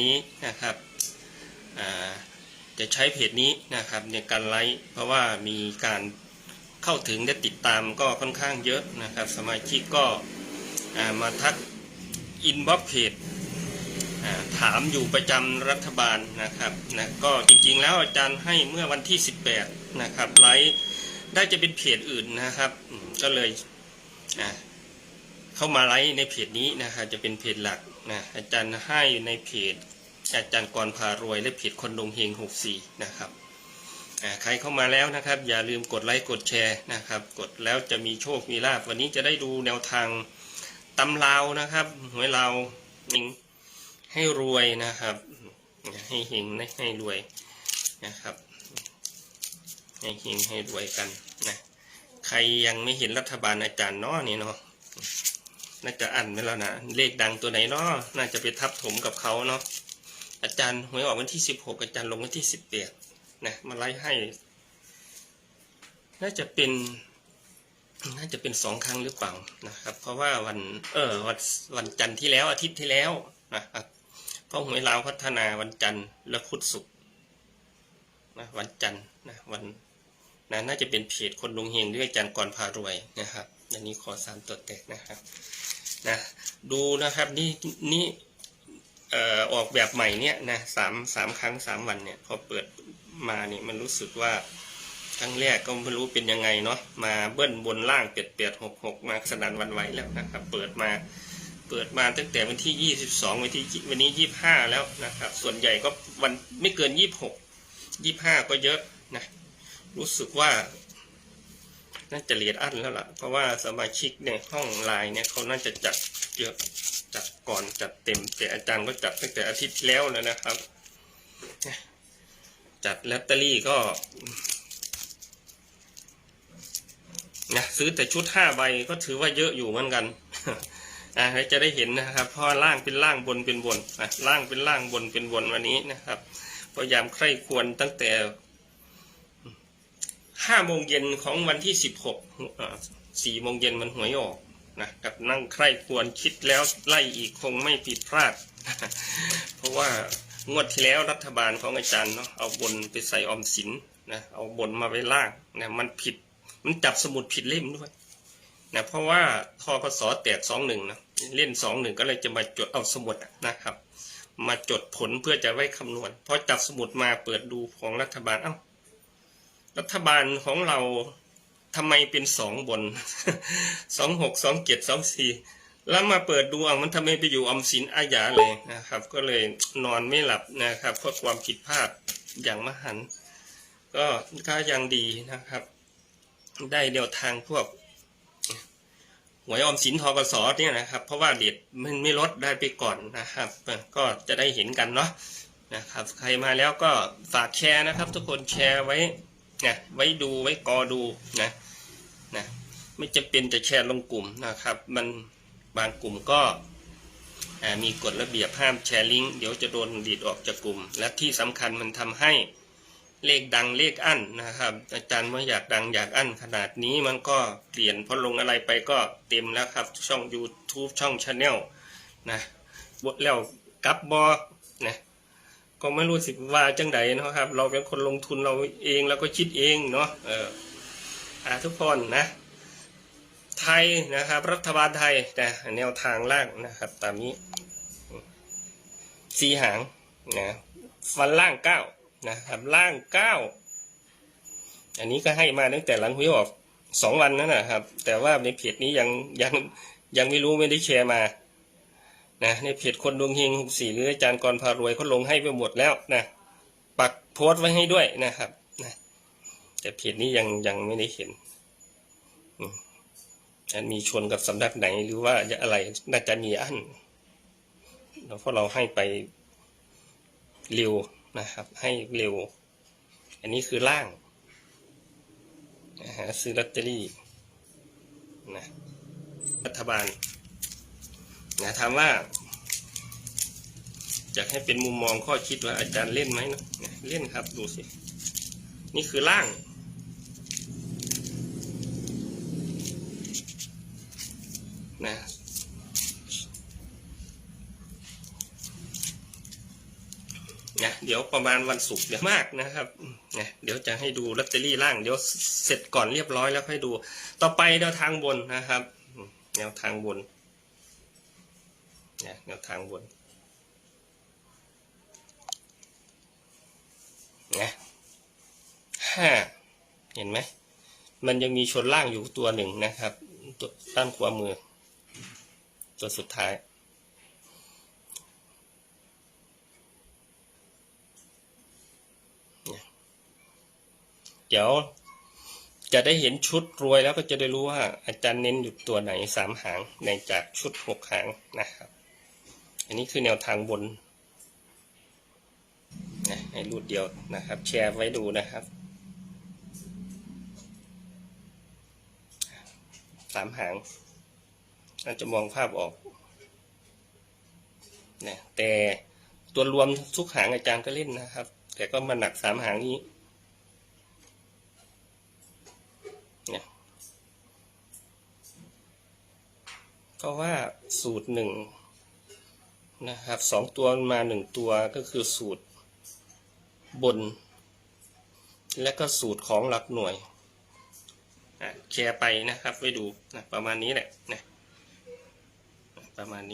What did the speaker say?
นี้นะครับจะใช้เพจนี้นะครับในการไลฟ์เพราะว่ามีการเข้าถึงและติดตามก็ค่อนข้างเยอะนะครับ สมาชิกก็มาทักอินบ็อกเพจถามอยู่ประจำรัฐบาลนะครับนะก็จริงๆแล้วอาจารย์ให้เมื่อวันที่ 18นะครับไลฟ์ได้จะเป็นเพจอื่นนะครับ ก็เลยเข้ามาไลฟ์ในเพจนี้นะครับจะเป็นเพจหลัก นะอาจารย์ให้อยู่ในเพจอาจารย์กรพารวยและเพจคนดงเฮง64นะครับใครเข้ามาแล้วนะครับ อย่าลืมกดไลค์กดแชร์นะครับ กดแล้วจะมีโชคมีลาภวันนี้จะได้ดูแนวทางตำราวนะครับหวยเราวให้รวยนะครับ ให้เฮงให้รวยนะครับ ให้เฮงให้รวยกันนะใครยังไม่เห็นรัฐบาลอาจารย์เนาะนี่เนาะ น่าจะอ่านไปแล้วนะเลขดังตัวไหนเนาะน่าจะไปทับถมกับเขาเนาะอาจารย์หวยออกวันที่สิบหกอาจารย์ลงวันที่สิบแปดนะมาไล่ให้ น่าจะเป็น น่าจะเป็นสองครั้งหรือเปล่านะครับ เพราะว่าวัน เออวันวันจันทร์ที่แล้วอาทิตย์ที่แล้วนะครับเพราะหวยลาวพัฒนาวันจันทร์และพุธศุกร์นะวันจันทร์นะวันนะน่าจะเป็นเพจคนดวงเฮงหรืออาจารย์กรพารวยนะครับ อันนี้ขอสามตัวแตกนะครับนะดูนะครับนี่นี่เอ่อออกแบบใหม่เนี่ยนะสามสามครั้งสามวันเนี่ยพอเปิดมาเนี่ยมันรู้สึกว่าครั้งแรกก็ไม่รู้เป็นยังไงเนาะมาเบิ้ลบนล่างเปียดเปียดหกหกมาสนันวันไหวแล้วนะครับเปิดมาเปิดมาตั้งแต่วันที่ยี่สิบสองวันที่วันนี้ยี่ห้าแล้วนะครับ ส่วนใหญ่ก็วันไม่เกินยี่หกยี่ห้าก็เยอะนะรู้สึกว่า น่าจะเลียดอั้นแล้วล่ะ เพราะว่าสมาชิกในห้องไลน์เนี่ยเขาน่าจะจัดเยอะจัดก่อนจัดเต็ม แต่อาจารย์ก็จัดตั้งแต่อาทิตย์ที่แล้วแล้วนะครับ จัดลตเตอรี่ก็นะซื้อแต่ชุดห้าใบก็ถือว่าเยอะอยู่เหมือนกันอ่าจะได้เห็นนะครับเพราะว่าล่างเป็นล่างบนเป็นบนอะล่างเป็นล่างบนเป็นบนวันนี้นะครับพยายามใคร่ควรตั้งแต่ ห้าโมงเย็นของวันที่สิบหกสี่โมงเย็นมันหวยออกนะกับนั่งใคร่ควรคิดแล้วไล่อีกคงไม่ผิดพลาด เพราะว่างวดที่แล้วรัฐบาลของอาจารย์เนาะเอาบนไปใส่ออมสินนะเอาบนมาไว้ล่างนะมันผิดมันจับสมุดผิดเล่มด้วยนะเพราะว่าทอกสแตกสองหนึ่งนะเล่นสองหนึ่งก็เลยจะมาจดเอาสมุดนะครับ มาจดผลเพื่อจะไว้คำนวณพอจับสมุดมาเปิดดูของรัฐบาลเอ้า รัฐบาลของเราทำไมเป็นสองบนสองหกสองเจ็ดสองสี่แล้วมาเปิดดูอะมันทำไมไปอยู่อมสินอาญาเลยนะครับ ก็เลยนอนไม่หลับนะครับเพราะความผิดพลาดอย่างมหัน ก็ก็ยังดีนะครับ ได้แนวทางพวกหวยออมสินทกสเนี่ยนะครับ เพราะว่าเด็ดมันไม่ลดได้ไปก่อนนะครับ ก็จะได้เห็นกันเนาะนะครับ ใครมาแล้วก็ฝากแชร์นะครับ ทุกคนแชร์ไว้ นะไว้ดูไว้กอดูนะนะไม่จะเป็นจะแชร์ลงกลุ่มนะครับ มันบางกลุ่มก็มีกฎระเบียบห้ามแชร์ลิงก์เดี๋ยวจะโดนดีดออกจากกลุ่ม และที่สำคัญมันทำให้เลขดังเลขอั้นนะครับ อาจารย์ว่าอยากดังอยากอั้นขนาดนี้มันก็เปลี่ยนพอลงอะไรไปก็เต็มแล้วครับ ช่อง YouTube ช่องชาแนลนะบทแล้วกับบอนะ ก็ไม่รู้สิว่าจังใดเนาะครับ เราเป็นคนลงทุนเราเองแล้วก็คิดเองเนาะเอออ่าทุกคนนะไทยนะครับ รัฐบาลไทยนะแนวทางล่างนะครับ ตามนี้สีหางนะฟันล่างเก้านะครับล่างเก้าอันนี้ก็ให้มาตั้งแต่หลังหวยออกสองวันนั่นนะครับ แต่ว่าในเพจนี้ยังยังยังไม่รู้ไม่ได้แชร์มา นะในเพจคนดวงเฮงหกสี่หรืออาจารย์กรพารวยเขาลงให้ไปหมดแล้วนะปักโพสต์ไว้ให้ด้วยนะครับนะแต่เพจนี้ยังยังไม่ได้เห็นอันมีชนกับสำนักไหนหรือว่าจะอะไรน่าจะมีอันเพราะเราให้ไปเร็วนะครับ ให้เร็ว อันนี้คือล่างนะฮะซื้อลอตเตอรี่นะรัฐบาลนะถามว่า อยากให้เป็นมุมมองข้อคิดว่าอาจารย์เล่นไหมนะนะเล่นครับดูสิ นี่คือล่าง นะนะเดี๋ยวประมาณวันศุกร์เดี๋ยวมากนะครับนะเดี๋ยวจะให้ดูลอตเตอรี่ล่าง เดี๋ยวเสร็จก่อนเรียบร้อยแล้วค่อยดู ต่อไปแนวทางบนนะครับ แนวทางบนนะแนวทางบนนะ ห้าเห็นไหมมันยังมีชนล่างอยู่ตัวหนึ่งนะครับตัวด้านขวามือ ตัวสุดท้าย เดี๋ยวจะได้เห็นชุดรวยแล้วก็จะได้รู้ว่าอาจารย์เน้นอยู่ตัวไหนสามหางในจากชุดหกหางนะครับ อันนี้คือแนวทางบนนะให้รูดเดียวนะครับ แชร์ไว้ดูนะครับามหางอาจจะมองภาพออกนะแต่ตัวรวมทุกหางอาจารย์ก็เล่นนะครับ แต่ก็มาหนักสามหางนี้เนี่ยเพราะว่าสูตรหนึ่งนะครับสองตัวมาหนึ่งตัวก็คือสูตรบน และก็สูตรของหลักหน่วย แชร์ไปนะครับไว้ดูนะประมาณนี้แหละนะประมาณนี้